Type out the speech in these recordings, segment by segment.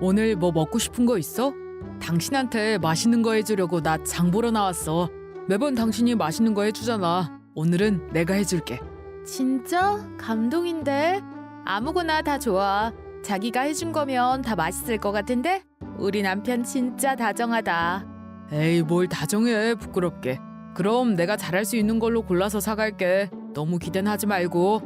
오늘 뭐 먹고 싶은 거 있어? 당신한테 맛있는 거 해주려고 나 장 보러 나왔어. 매번 당신이 맛있는 거 해주잖아. 오늘은 내가 해줄게. 진짜? 감동인데? 아무거나 다 좋아. 자기가 해준 거면 다 맛있을 것 같은데? 우리 남편 진짜 다정하다. 에이 뭘 다정해 부끄럽게. 그럼 내가 잘할 수 있는 걸로 골라서 사갈게. 너무 기대는 하지 말고.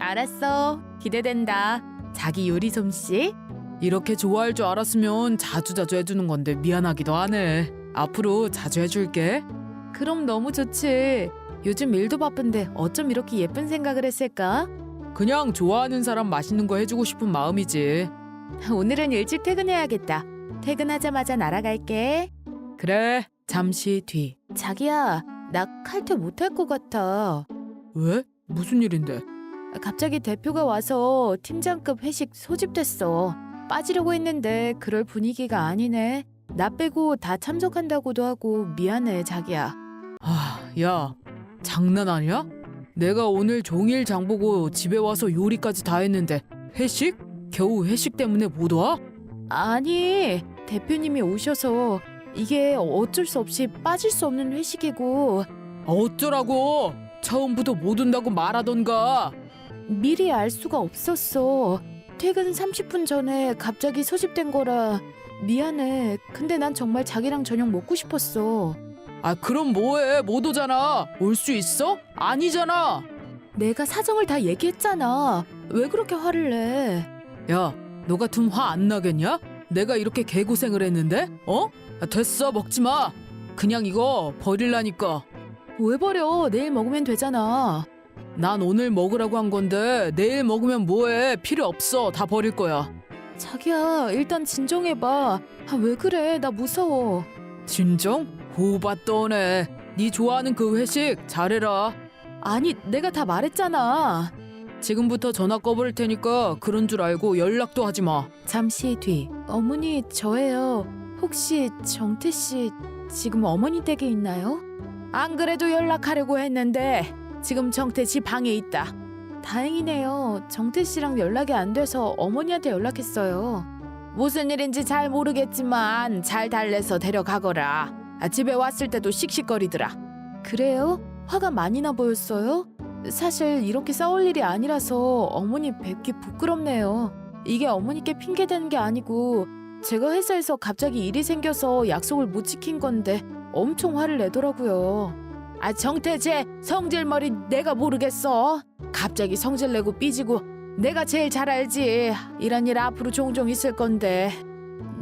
알았어. 기대된다. 자기 요리 솜씨? 이렇게 좋아할 줄 알았으면 자주자주 해주는 건데 미안하기도 하네. 앞으로 자주 해줄게. 그럼 너무 좋지. 요즘 일도 바쁜데 어쩜 이렇게 예쁜 생각을 했을까? 그냥 좋아하는 사람 맛있는 거 해주고 싶은 마음이지. 오늘은 일찍 퇴근해야겠다. 퇴근하자마자 날아갈게. 그래, 잠시 뒤. 자기야, 나 칼퇴 못할 것 같아. 왜? 무슨 일인데? 갑자기 대표가 와서 팀장급 회식 소집됐어. 빠지려고 했는데 그럴 분위기가 아니네. 나 빼고 다 참석한다고도 하고 미안해, 자기야. 아, 야, 장난 아니야? 내가 오늘 종일 장 보고 집에 와서 요리까지 다 했는데 회식? 겨우 회식 때문에 못 와? 아니, 대표님이 오셔서 이게 어쩔 수 없이 빠질 수 없는 회식이고 어쩌라고? 처음부터 못 온다고 말하던가. 미리 알 수가 없었어. 퇴근 30분 전에 갑자기 소집된 거라 미안해. 근데 난 정말 자기랑 저녁 먹고 싶었어. 아, 그럼 뭐해? 못 오잖아. 올 수 있어? 아니잖아. 내가 사정을 다 얘기했잖아. 왜 그렇게 화를 내? 야, 너 같으면 화 안 나겠냐? 내가 이렇게 개고생을 했는데? 어? 아, 됐어, 먹지 마. 그냥 이거 버릴라니까. 왜 버려? 내일 먹으면 되잖아. 난 오늘 먹으라고 한 건데 내일 먹으면 뭐해? 필요 없어. 다 버릴 거야. 자기야, 일단 진정해봐. 아, 왜 그래? 나 무서워. 진정? 호바 떠네. 네 좋아하는 그 회식 잘해라. 아니, 내가 다 말했잖아. 지금부터 전화 꺼버릴 테니까 그런 줄 알고 연락도 하지 마. 잠시 뒤. 어머니, 저예요. 혹시 정태 씨 지금 어머니 댁에 있나요? 안 그래도 연락하려고 했는데 지금 정태 씨 방에 있다. 다행이네요. 정태 씨랑 연락이 안 돼서 어머니한테 연락했어요. 무슨 일인지 잘 모르겠지만 잘 달래서 데려가거라. 아, 집에 왔을 때도 씩씩거리더라. 그래요? 화가 많이 나 보였어요? 사실 이렇게 싸울 일이 아니라서 어머니 뵙기 부끄럽네요. 이게 어머니께 핑계 대는 게 아니고 제가 회사에서 갑자기 일이 생겨서 약속을 못 지킨 건데 엄청 화를 내더라고요. 아 정태재 성질머리 내가 모르겠어. 갑자기 성질 내고 삐지고 내가 제일 잘 알지. 이런 일 앞으로 종종 있을 건데.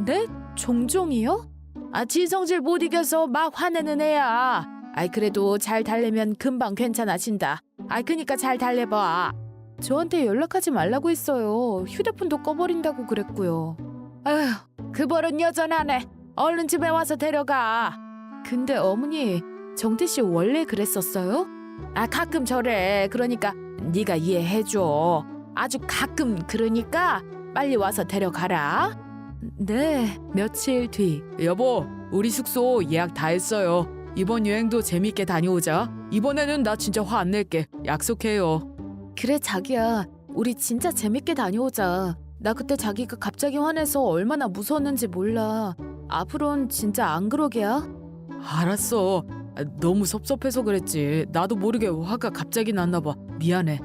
네? 종종이요? 아 지성질 못 이겨서 막 화내는 애야. 아이 그래도 잘 달래면 금방 괜찮아진다. 아이 그니까 잘 달래봐. 저한테 연락하지 말라고 했어요. 휴대폰도 꺼버린다고 그랬고요. 아휴, 그 버릇 여전하네. 얼른 집에 와서 데려가. 근데 어머니, 정태 씨 원래 그랬었어요? 아, 가끔 저래. 그러니까 네가 이해해 줘. 아주 가끔 그러니까 빨리 와서 데려가라. 네, 며칠 뒤. 여보, 우리 숙소 예약 다 했어요. 이번 여행도 재밌게 다녀오자. 이번에는 나 진짜 화 안 낼게. 약속해요. 그래, 자기야. 우리 진짜 재밌게 다녀오자. 나 그때 자기가 갑자기 화내서 얼마나 무서웠는지 몰라. 앞으론 진짜 안 그러게야. 알았어. 아, 너무 섭섭해서 그랬지. 나도 모르게 화가 갑자기 났나 봐. 미안해.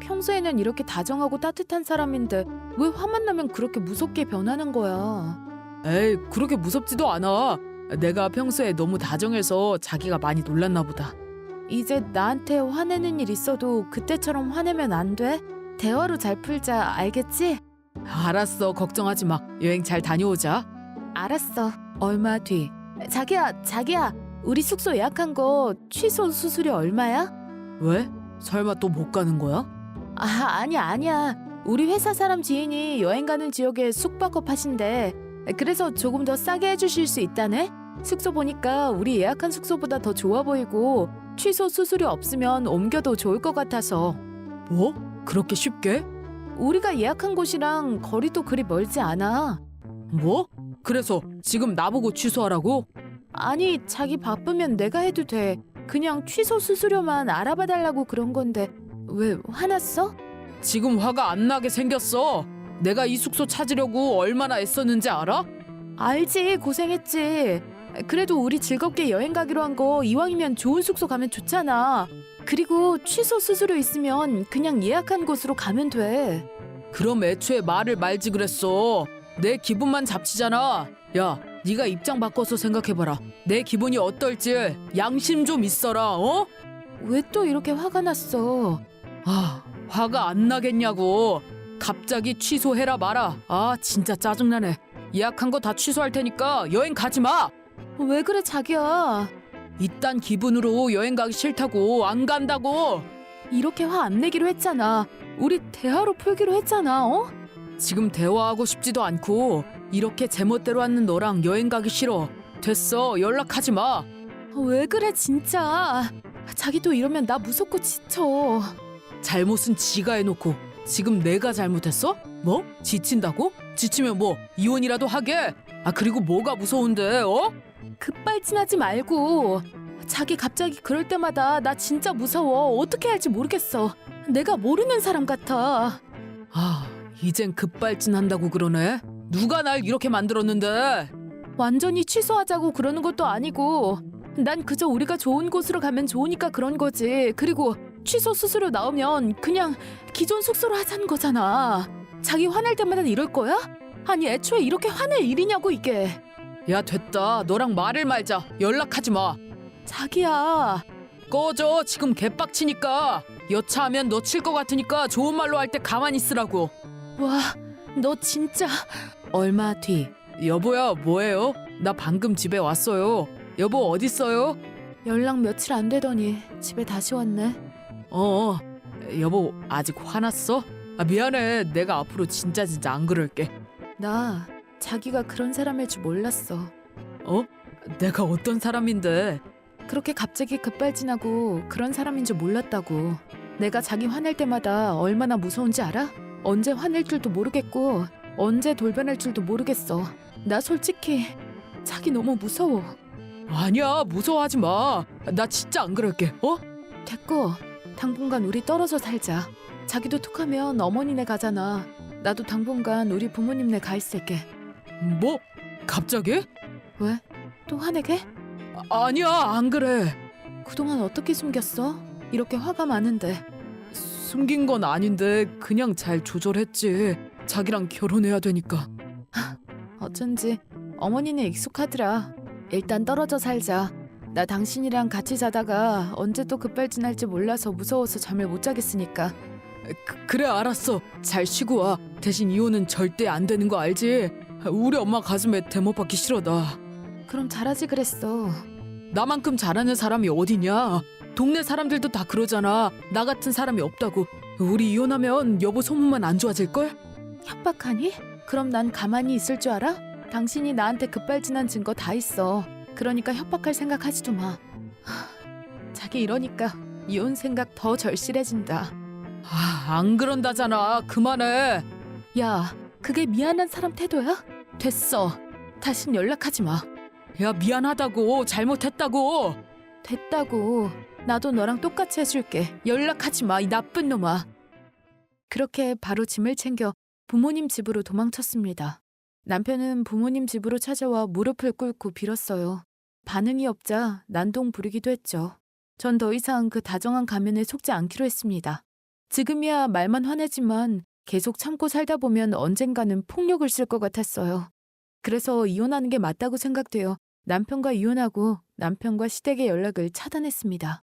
평소에는 이렇게 다정하고 따뜻한 사람인데 왜 화만 나면 그렇게 무섭게 변하는 거야? 에이, 그렇게 무섭지도 않아. 내가 평소에 너무 다정해서 자기가 많이 놀랐나 보다. 이제 나한테 화내는 일 있어도 그때처럼 화내면 안 돼? 대화로 잘 풀자, 알겠지? 알았어, 걱정하지 마. 여행 잘 다녀오자. 알았어. 얼마 뒤. 자기야, 자기야. 우리 숙소 예약한 거 취소 수수료 얼마야? 왜? 설마 또 못 가는 거야? 아, 아니야, 아니야. 우리 회사 사람 지인이 여행 가는 지역에 숙박업 하신대. 그래서 조금 더 싸게 해주실 수 있다네? 숙소 보니까 우리 예약한 숙소보다 더 좋아 보이고 취소 수수료 없으면 옮겨도 좋을 것 같아서 뭐? 그렇게 쉽게? 우리가 예약한 곳이랑 거리도 그리 멀지 않아. 뭐? 그래서 지금 나보고 취소하라고? 아니, 자기 바쁘면 내가 해도 돼. 그냥 취소 수수료만 알아봐 달라고 그런 건데 왜 화났어? 지금 화가 안 나게 생겼어. 내가 이 숙소 찾으려고 얼마나 애썼는지 알아? 알지 고생했지. 그래도 우리 즐겁게 여행 가기로 한 거 이왕이면 좋은 숙소 가면 좋잖아. 그리고 취소 수수료 있으면 그냥 예약한 곳으로 가면 돼. 그럼 애초에 말을 말지 그랬어. 내 기분만 잡치잖아. 야, 네가 입장 바꿔서 생각해봐라. 내 기분이 어떨지 양심 좀 있어라. 어? 왜 또 이렇게 화가 났어? 아, 화가 안 나겠냐고. 갑자기 취소해라 마라. 아, 진짜 짜증나네. 예약한 거 다 취소할 테니까 여행 가지 마. 왜 그래 자기야? 이딴 기분으로 여행 가기 싫다고 안 간다고. 이렇게 화 안 내기로 했잖아. 우리 대화로 풀기로 했잖아. 어? 지금 대화하고 싶지도 않고 이렇게 제멋대로 하는 너랑 여행 가기 싫어. 됐어. 연락하지 마. 왜 그래 진짜? 자기도 이러면 나 무섭고 지쳐. 잘못은 지가 해놓고 지금 내가 잘못했어? 뭐? 지친다고? 지치면 뭐 이혼이라도 하게? 아 그리고 뭐가 무서운데 어? 급발진하지 말고. 자기 갑자기 그럴 때마다 나 진짜 무서워. 어떻게 할지 모르겠어. 내가 모르는 사람 같아. 아 이젠 급발진한다고 그러네 누가 날 이렇게 만들었는데 완전히 취소하자고 그러는 것도 아니고 난 그저 우리가 좋은 곳으로 가면 좋으니까 그런 거지. 그리고 취소 수수료 나오면 그냥 기존 숙소로 하자는 거잖아. 자기 화날 때마다 이럴 거야? 아니 애초에 이렇게 화낼 일이냐고 이게. 야 됐다 너랑 말을 말자 연락하지 마 자기야. 꺼져 지금 개빡치니까 여차하면 너 칠 것 같으니까 좋은 말로 할 때 가만히 있으라고 와, 너 진짜 얼마 뒤 여보야 뭐해요? 나 방금 집에 왔어요 여보 어딨어요? 연락 며칠 안 되더니 집에 다시 왔네. 어 여보 아직 화났어? 아 미안해 내가 앞으로 진짜 진짜 안 그럴게 나 자기가 그런 사람일 줄 몰랐어. 어? 내가 어떤 사람인데 그렇게 갑자기 급발진하고 그런 사람인 줄 몰랐다고. 내가 자기 화낼 때마다 얼마나 무서운지 알아? 언제 화낼 줄도 모르겠고 언제 돌변할 줄도 모르겠어. 나 솔직히 자기 너무 무서워. 아니야 무서워하지 마 나 진짜 안 그럴게 어? 됐고 당분간 우리 떨어져 살자. 자기도 툭하면 어머니네 가잖아. 나도 당분간 우리 부모님네 가 있을게. 뭐? 갑자기? 왜? 또 화내게? 아, 아니야 안 그래 그동안 어떻게 숨겼어? 이렇게 화가 많은데. 숨긴 건 아닌데 그냥 잘 조절했지 자기랑 결혼해야 되니까 어쩐지 어머니는 익숙하더라. 일단 떨어져 살자. 나 당신이랑 같이 자다가 언제 또 급발진할지 몰라서 무서워서 잠을 못 자겠으니까. 그, 그래 알았어 잘 쉬고 와 대신 이혼은 절대 안 되는 거 알지? 우리 엄마 가슴에 대못 받기 싫어 나 그럼 잘하지 그랬어. 나만큼 잘하는 사람이 어디냐 동네 사람들도 다 그러잖아 나 같은 사람이 없다고 우리 이혼하면 여보 소문만 안 좋아질 걸? 협박하니? 그럼 난 가만히 있을 줄 알아? 당신이 나한테 급발진한 증거 다 있어. 그러니까 협박할 생각 하지도 마. 하, 자기 이러니까 이혼 생각 더 절실해진다. 아, 안 그런다잖아 그만해 야, 그게 미안한 사람 태도야? 됐어. 다신 연락하지 마. 야 미안하다고 잘못했다고 됐다고. 나도 너랑 똑같이 해줄게. 연락하지 마, 이 나쁜 놈아. 그렇게 바로 짐을 챙겨 부모님 집으로 도망쳤습니다. 남편은 부모님 집으로 찾아와 무릎을 꿇고 빌었어요. 반응이 없자 난동 부리기도 했죠. 전 더 이상 그 다정한 가면에 속지 않기로 했습니다. 지금이야 말만 화내지만 계속 참고 살다 보면 언젠가는 폭력을 쓸 것 같았어요. 그래서 이혼하는 게 맞다고 생각되어 남편과 이혼하고 남편과 시댁의 연락을 차단했습니다.